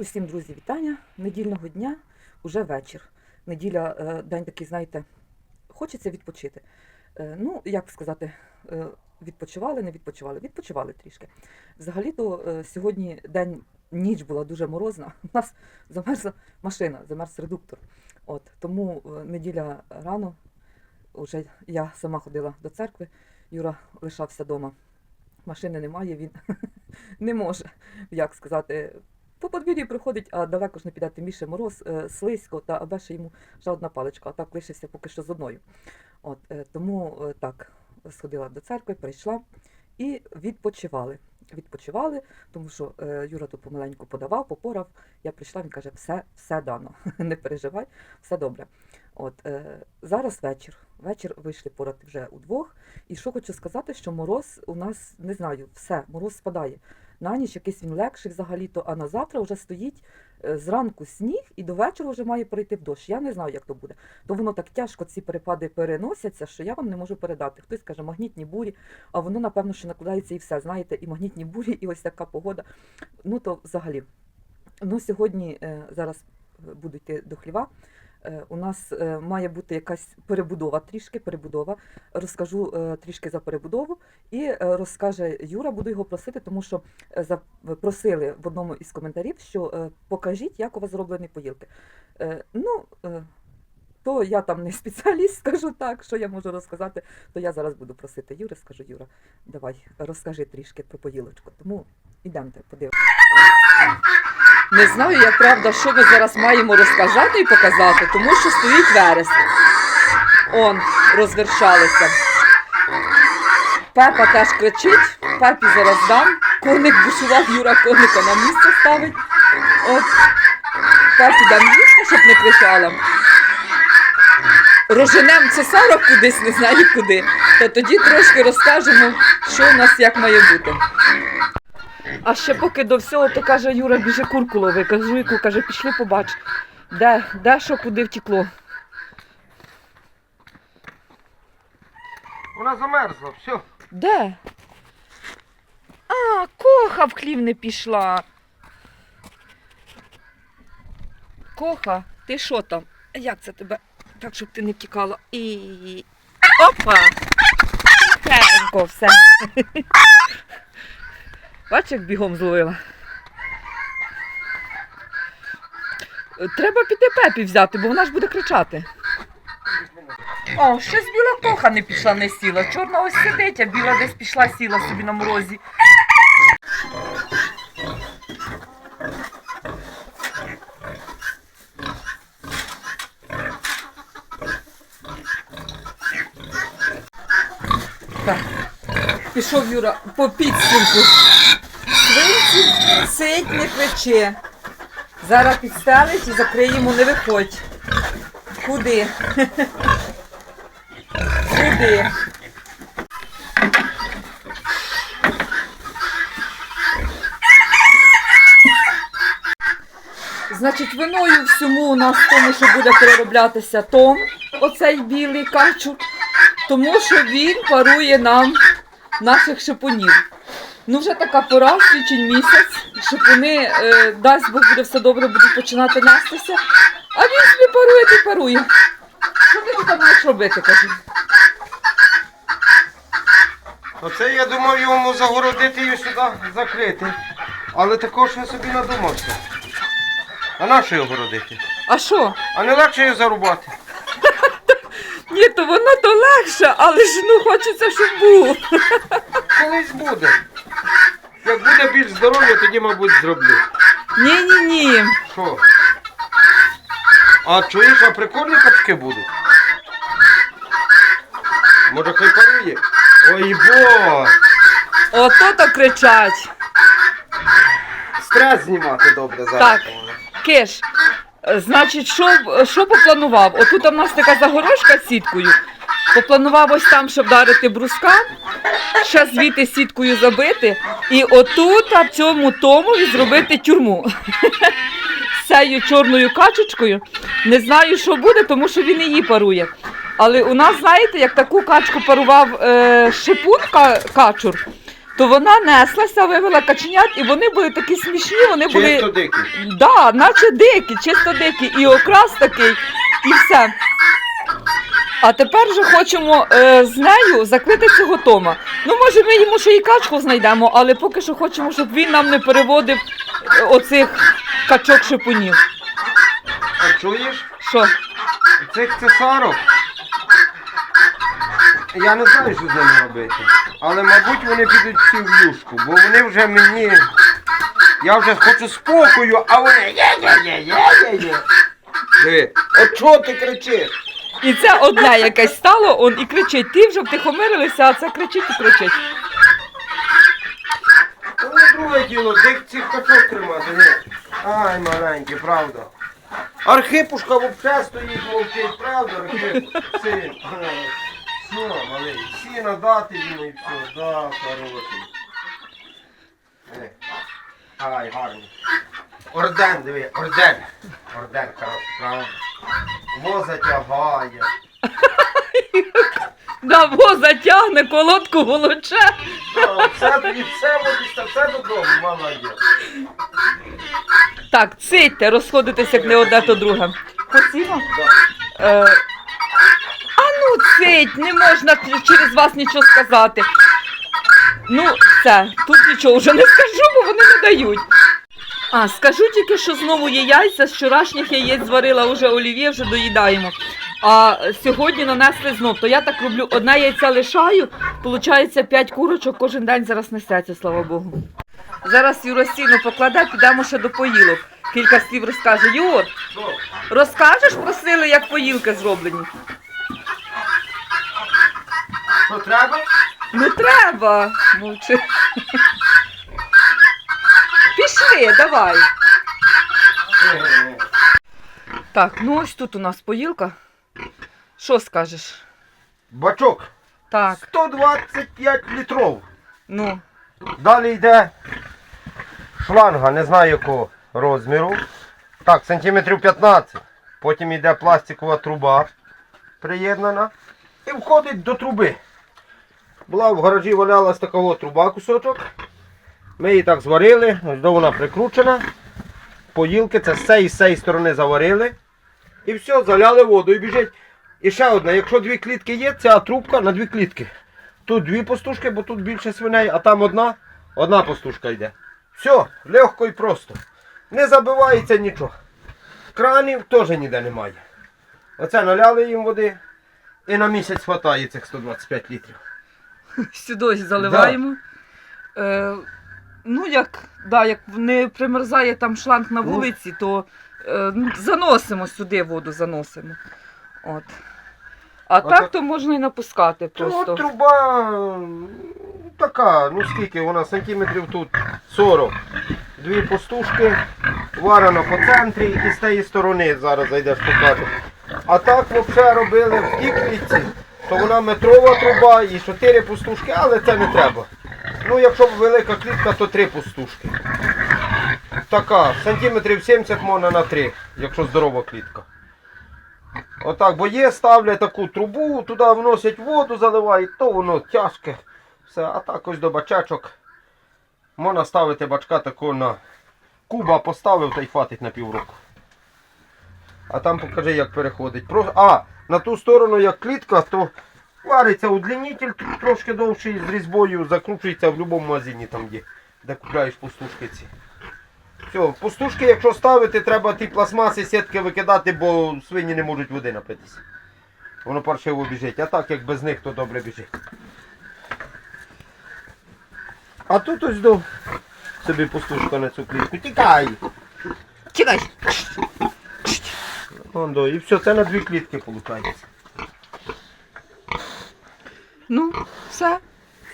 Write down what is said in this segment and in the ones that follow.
Усім, друзі, вітання. Недільного дня уже вечір. Неділя е, день такий, знаєте, хочеться відпочити. Е, Ну, як сказати, е, відпочивали, не відпочивали, відпочивали трішки. Взагалі-то сьогодні день, ніч була дуже морозна. У нас замерзла машина, замерз редуктор. От, тому неділя рано вже я сама ходила до церкви, Юра лишався вдома. Машини немає, він не може, як сказати, по подвір'ю приходить, а далеко ж не піде, тим більше мороз, е, слизько, та аби ще йому ще одна паличка, а так лишився поки що з одною. От, е, тому е, так, сходила до церкви, прийшла і відпочивали. Відпочивали, тому що Юра тут помаленьку подавав, попорав. Я прийшла, він каже, все, все дано, не переживай, все добре. От, зараз вечір. Вечір вийшли порати вже удвох. І що хочу сказати, що мороз у нас не знаю, все, мороз спадає. На ніч якийсь він легший взагалі-то, а на завтра вже стоїть е, зранку сніг і до вечора вже має перейти в дощ. Я не знаю, як то буде. То воно так тяжко ці перепади переносяться, що я вам не можу передати. Хтось каже магнітні бурі, а воно, напевно, що накладається і все. Знаєте, і магнітні бурі, і ось така погода. Ну то взагалі. Ну, сьогодні е, зараз буду йти до хліва. Е, У нас е, має бути якась перебудова трішки, перебудова. Розкажу е, трішки за перебудову і розкаже Юра, буду його просити, тому що е, за- просили в одному із коментарів, що покажіть, як у вас зроблені поїлки. Ну, то я там не спеціаліст, скажу так, що я можу розказати, то я зараз буду просити Юри, скажу, Юра, давай, розкажи трішки про поїлочку. Тому ідемте, подивимося. Не знаю, як правда, що ми зараз маємо розказати і показати, тому що стоїть вереск. Он розвершалися. Пепа теж кричить, пепі зараз дам. Коник бушував, Юра коника на місце ставить. От пепі дам їсти, щоб не кричала. Роженем цесарок кудись, не знаю куди. То тоді трошки розкажемо, що у нас як має бути. А ще поки до всього, то каже Юра, біжи курку лови. Кажу, яку, каже, пішли побач. Де, де що куди втекло. Вона замерзла, все. Де? А, коха в хлів не пішла. Коха, ти що там? Як це тебе? Так, щоб ти не втікала. І. Опа! Тихенько все. Бачиш, як бігом зловила. Треба піти пепі взяти, бо вона ж буде кричати. О, щось біла коха не пішла, не сіла. Чорна ось сидить, а біла десь пішла, сіла собі на морозі. Так. Пішов Юра по підстінку. Сидь, не кричи. Зараз підстелить і закриємо, не виходь. Куди? Куди? Значить, виною всьому у нас тому, що буде перероблятися том, оцей білий качур, тому що він парує нам наших шипунів. Ну, вже така пора, січень місяць, шипуни, е, дасть Бог буде все добре, будуть починати нестися, а він собі парує, ти парує. Що ти тут маєш робити, кажу? Оце я думав йому загородити і сюди закрити. Але також я собі надумався. А на що його городити? А що? А не легше його зарубати. Ні, то воно то легше, але ж ну хочеться, щоб був. Колись буде. Як буде більш здоров'я, тоді, мабуть, зроблю. Ні, ні, ні. Що? А чуєш, а прикольні качки будуть? Може хай парує? Ой бо! Ото то кричать. Стрес знімати добре зараз. Так. Киш, значить, що, що попланував? Отут у нас така загорожка з сіткою. Попланував ось там, щоб вдарити бруска, ще звідти сіткою забити, і отут, а в цьому томові зробити тюрму. Цією чорною качечкою. Не знаю, що буде, тому що він її парує. Але у нас, знаєте, як таку качку парував е, шипун качур, то вона неслася, вивела каченят, і вони були такі смішні, вони були. Чисто дикий. Да, наче дикі, чисто дикі, і окрас такий, і все. А тепер же хочемо е, з нею закрити цього Тома. Ну, може, ми йому ще і качку знайдемо, але поки що хочемо, щоб він нам не переводив е, оцих качок шипунів. А чуєш? Що? Цих цесарок. Я не знаю, що з ними робити. Але, мабуть, вони підуть всі в юшку, бо вони вже мені. Я вже хочу спокою, а вони є-є-є-є-є-є. Диви, от чого ти кричиш? І це одне якесь стало, он і кричить. Ті вже втихомирилися, а це кричить і кричить. Не друге діло, де цих качок тримати. Ні. Ай, маленькі, правда. Архипушка взагалі стоїть, мовчить, правда, Архип? Син. Все, малий, сіна дати йому і все, да, хороший. Е. Ай, гарний. Орден, диви, орден. Орден, хороший, правда. Воза тягає. Да, воза тягне, колодку волоче. Да, Все, тобі все водиться, все додому, молодець. Так, цитьте, розходитесь як не одне, то друге. Хотіла? Е, а ну цить, не можна через вас нічого сказати. Ну, все, тут нічого вже не скажу, бо вони не дають. А, скажу тільки, що знову є яйця, з вчорашніх яєць зварила вже олів'є, вже доїдаємо. А сьогодні нанесли знов. То я так роблю, одне яйця лишаю, виходить 5 курочок кожен день зараз несеться, слава Богу. Зараз Юра сіну покладе, підемо ще до поїлок. Кілька слів розкаже. Юр? Розкажеш просили, як поїлки зроблені? Що треба? Ну треба. Мовчи. Пішли, давай. Так, ну ось тут у нас поїлка. Що скажеш? Бачок. Так, 125 літров. ну, Далі йде шланга, не знаю якого розміру. Так, сантиметрів 15. Потім йде пластикова труба приєднана. І входить до труби. Була в гаражі валялась така от труба кусочок. Ми її так зварили, ось до вона прикручена. Поїлки це з цієї з цієї сторони заварили. І все, заляли воду і біжить. І ще одне, якщо дві клітки є, ця трубка на дві клітки. Тут дві пастушки, бо тут більше свиней, а там одна, одна пастушка йде. Все, легко і просто. Не забивається нічого. Кранів теж ніде немає. Оце наляли їм води і на місяць хватає цих 125 літрів. сюди заливаємо. Е, ну, як, да, як не примерзає там шланг на Ну. вулиці, то е, ну, заносимо сюди воду, заносимо. От. А А так так- то можна і напускати Ну, просто. труба м, така, ну скільки вона, сантиметрів тут 40. Дві пастушки, варено по центрі і з тієї сторони зараз зайдеш покажу. А так взагалі робили в тій клітці, то вона метрова труба і чотири пустушки, але це не треба. Ну, якщо велика клітка, то три пустушки. Така, сантиметрів 70 можна на 3, якщо здорова клітка. Отак, бо є, ставлять таку трубу, туди вносять воду, заливають, то воно тяжке. Все, а так ось до бачачок. Можна ставити бачка таку на куба поставив та й хватить на півроку. А там покажи, як переходить. А, на ту сторону, як клітка, то вариться удлінитель трошки довший з різьбою, закручується в будь-якому магазині, там де, де купляєш пустушки ці. Все, пустушки, якщо ставити, треба ті пластмаси, сітки викидати, бо свині не можуть води напитися. Воно паршиво біжить. А так як без них, то добре біжить. А тут ось до собі пустушка на цю клітку. Тікай! Чекай. Вон до. І все, це на дві клітки виходить. Ну, все.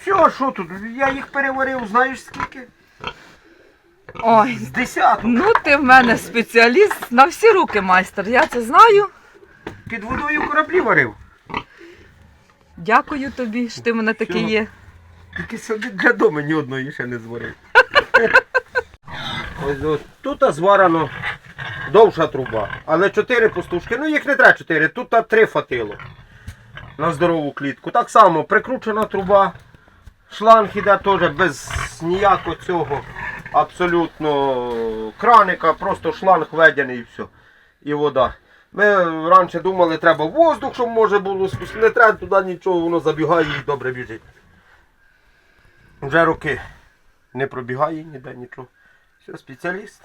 Все, що тут? Я їх переварив, знаєш скільки? Ой, З десяток. ну ти в мене спеціаліст на всі руки, майстер. Я це знаю. Під водою кораблі варив. Дякую тобі, що ти в мене такий Всього. є. Тільки собі для дому ні одної ще не зварив. Ось тут зварено довша труба, але чотири пустушки. Ну їх не треба чотири, тут та три фатило. На здорову клітку. Так само прикручена труба. Шланг іде теж без ніякого цього абсолютно краника, просто шланг введений і все. І вода. Ми раніше думали, треба воздух, щоб може було спустити. Не треба туди нічого, воно забігає і добре біжить. Вже роки не пробігає ніде нічого. Все, спеціаліст.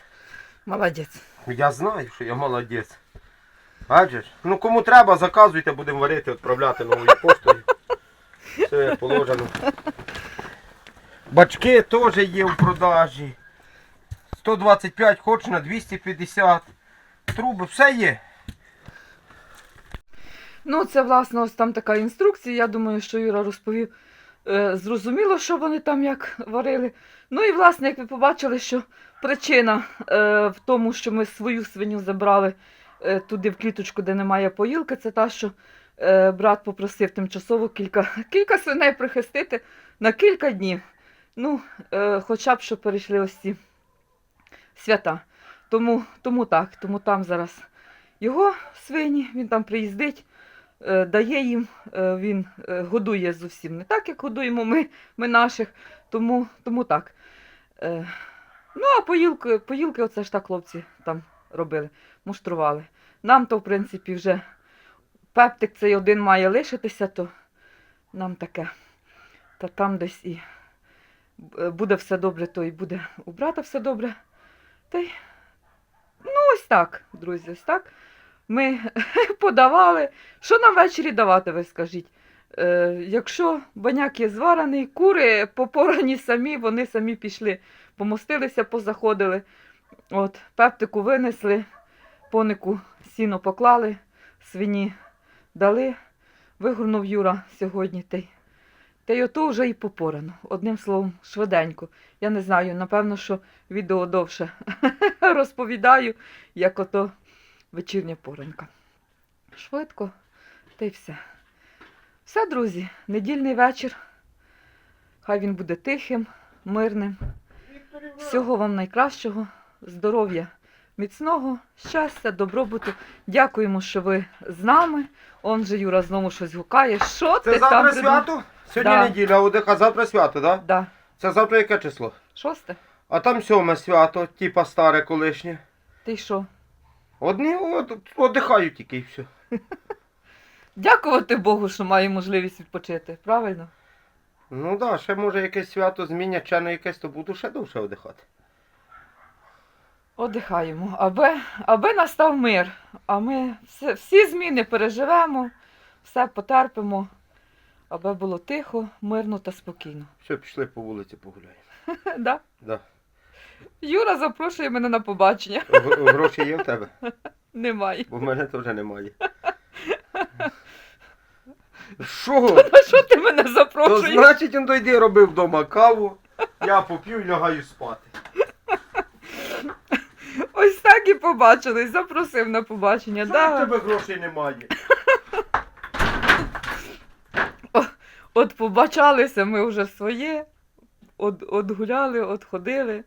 Молодець. Я знаю, що я молодець. Бачиш? Ну кому треба, заказуйте, будемо варити, відправляти новою поштою. Все як положено. Бачки теж є в продажі. 125 хоч на 250. Труби, все є. Ну, це, власне, ось там така інструкція. Я думаю, що Юра розповів. Е, зрозуміло, що вони там як варили. Ну і, власне, як ви побачили, що причина е, в тому, що ми свою свиню забрали туди в кліточку, де немає поїлки, це та, що е, брат попросив тимчасово кілька, кілька свиней прихистити на кілька днів. Ну, е, хоча б щоб перейшли ось ці свята. Тому, тому так, тому там зараз його свині, він там приїздить, е, дає їм, е, він е, годує зовсім не так, як годуємо ми, ми наших, тому, тому так. Е, Ну, а поїлки, поїлки, оце ж так хлопці там робили, муштрували. Нам то, в принципі, вже пептик цей один має лишитися, то нам таке. Та там десь і е, буде все добре, то і буде у брата все добре. Та й ну, ось так, друзі, ось так. Ми подавали. Що нам ввечері давати, ви скажіть? Е, якщо баняк є зварений, кури попорані самі, вони самі пішли, помостилися, позаходили. От, пептику винесли, понику сіно поклали, свині дали. Вигорнув Юра сьогодні. Та й, та й ото вже і попорано. Одним словом, швиденько. Я не знаю, напевно, що відео довше розповідаю, як ото вечірня поранька. Швидко, та й все. Все, друзі, недільний вечір. Хай він буде тихим, мирним. Всього вам найкращого, здоров'я, міцного, щастя, добробуту. Дякуємо, що ви з нами. Он же Юра знову щось гукає. Що Це ти там завтра придумав? свято? Сьогодні Да. неділя, ОДХ, завтра свято, так? Да? Да. Це завтра яке число? Шосте? А там сьоме свято, типа старе колишнє. Ти що? Одні от, тільки і все. Дякувати Богу, що маю можливість відпочити, правильно? Ну так, да, ще може якесь свято змінять, ще на якесь, то буду ще довше одихати. Одихаємо, аби, аби настав мир. А ми все, всі зміни переживемо, все потерпимо, аби було тихо, мирно та спокійно. Все, пішли по вулиці погуляємо. да? Да. Юра запрошує мене на побачення. Гроші є в тебе? Немає. Бо в мене теж немає. Що? На що ти мене То значить він дойди робив вдома каву, я поп'ю і лягаю спати. Ось так і побачились, запросив на побачення. Що в Да. тебе грошей немає? От побачалися ми вже своє, от, от гуляли, от ходили.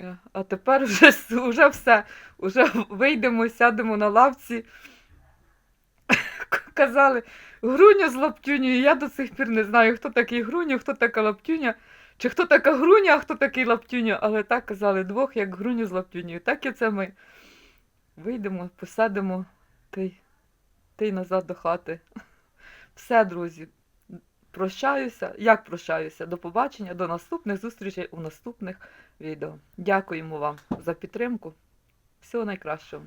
Е, А тепер вже, с- вже все. Вже вийдемо, сядемо на лавці. Казали, груню з лаптюнею. Я до сих пір не знаю, хто такий груню, хто така лаптюня, чи хто така груня, а хто такий лаптюня. Але так казали двох, як груню з лаптюнею. Так і це ми вийдемо, посадимо та й назад до хати. Все, друзі прощаюся. Як прощаюся? До побачення, до наступних зустрічей у наступних відео. Дякуємо вам за підтримку. Всього найкращого.